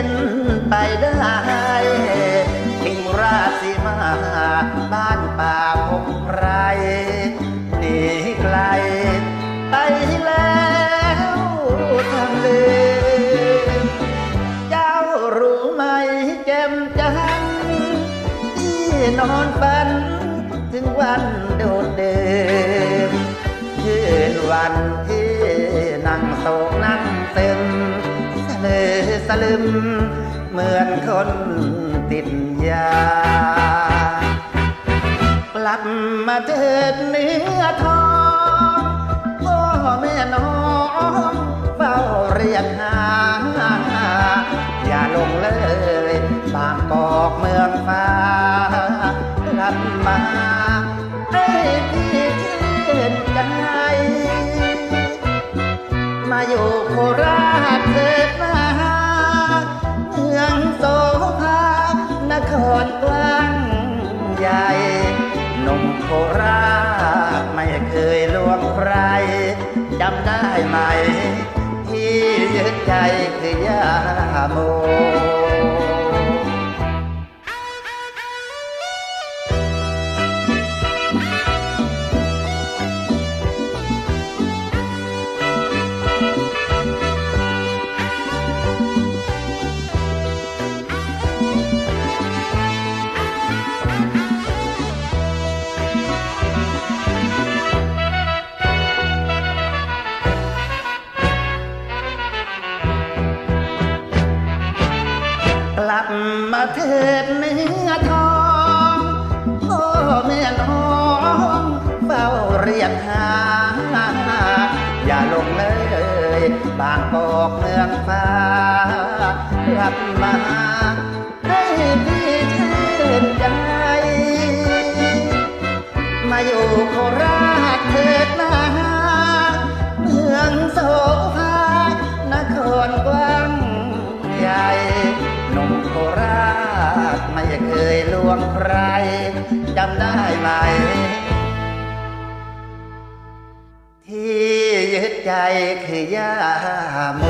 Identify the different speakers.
Speaker 1: เป็นไปได้ทิ้งราชสีมาบ้านป่าพงไรหนีไกล ไปแล้วทางเลเจ้ารู้ไหมแจ่มจันที่นอนฝัน ถึงวันโดดเดิมยืนวันที่ ม เหมือนคนติดยา กลับมาเถิดเนื้อทองพ่อแม่น้องเฝ้าเรียกหา อย่าลงเลยบางกอกเมืองฟ้ากลับมาให้พี่ชื่นใจมาอยู่โคราช หนุ่มโคราชไม่เคยลวงใครจำได้ไหม ที่ยึดใจคือยาโม ลับมาเถิดเนื้อทองพ่อแม่น้องเฝ้าเรียกหา อย่าลงเลยบางกอกเมืองฟ้ากลับมา วงใครจำได้ไหม ที่ยึดใจคือย่าโม